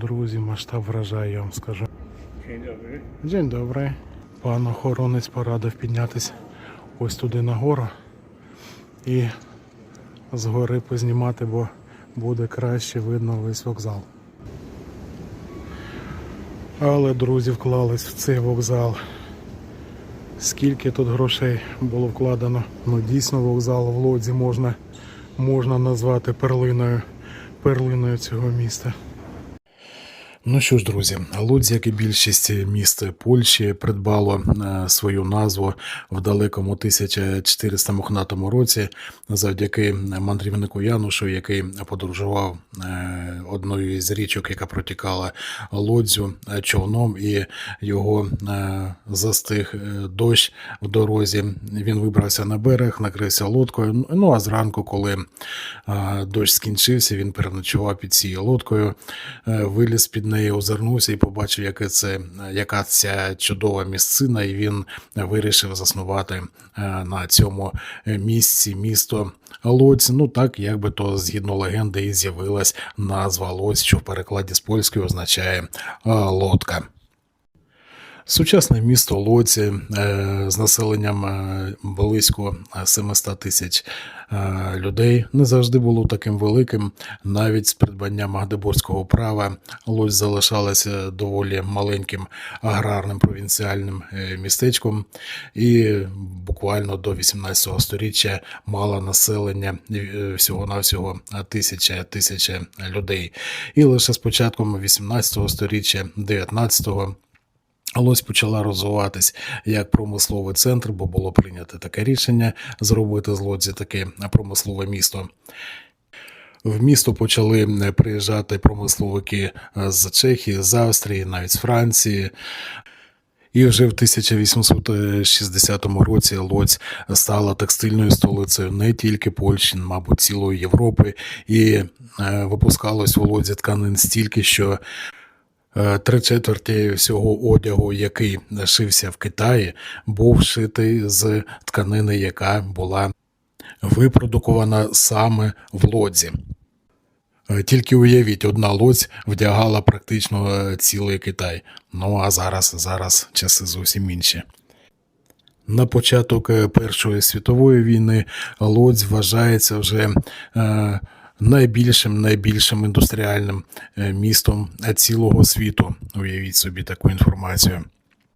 друзі, масштаб вражає, я вам скажу. Dzień dobry. День добрий. Пан охоронець порадив піднятися ось туди нагору і згори познімати, бо буде краще видно весь вокзал. Але друзі вклались в цей вокзал. Скільки тут грошей було вкладено? Ну дійсно вокзал в Лодзі можна, можна назвати перлиною, перлиною цього міста. Ну що ж, друзі, Лудзь, як і більшість міст Польщі, придбало е, свою назву в далекому 1400 мохнатому році завдяки мандрівнику Янушу, який подорожував е, одною з річок, яка протікала Лодзю е, човном, і його застиг дощ в дорозі. Він вибрався на берег, накрився лодкою. Ну а зранку, коли дощ скінчився, він переночував під цією лодкою, виліз під неї, озирнувся і побачив, яке це, яка ця чудова місцина, і він вирішив заснувати е, на цьому місці місто Лоць. Ну так, якби то згідно легенди, і з'явилась назва Лоць, що в перекладі з польської означає е, лодка. Сучасне місто Лоці е, з населенням е, близько 700 тисяч е, людей не завжди було таким великим. Навіть з придбання Магдебурзького права Лодь залишалася доволі маленьким аграрним провінціальним містечком, і буквально до 18 століття мала населення всього-навсього тисяча тисяча людей. І лише з початком 18 століття, 19-го Лось почала розвиватись як промисловий центр, бо було прийнято таке рішення зробити з Лодзі таке промислове місто. В місто почали приїжджати промисловики з Чехії, з Австрії, навіть з Франції. І вже в 1860 році Лодзь стала текстильною столицею не тільки Польщі, мабуть, цілої Європи, і е, випускалось у Лодзі тканин стільки, що Е, Три четверті всього одягу, який шився в Китаї, був шитий з тканини, яка була випродукована саме в лодзі. Е, Тільки уявіть, одна лодзь вдягала практично е, цілий Китай. Ну а зараз, зараз часи зовсім інші. На початок е, Першої світової війни Лодзь вважається вже е, найбільшим найбільшим індустріальним е, містом цілого світу. Уявіть собі таку інформацію.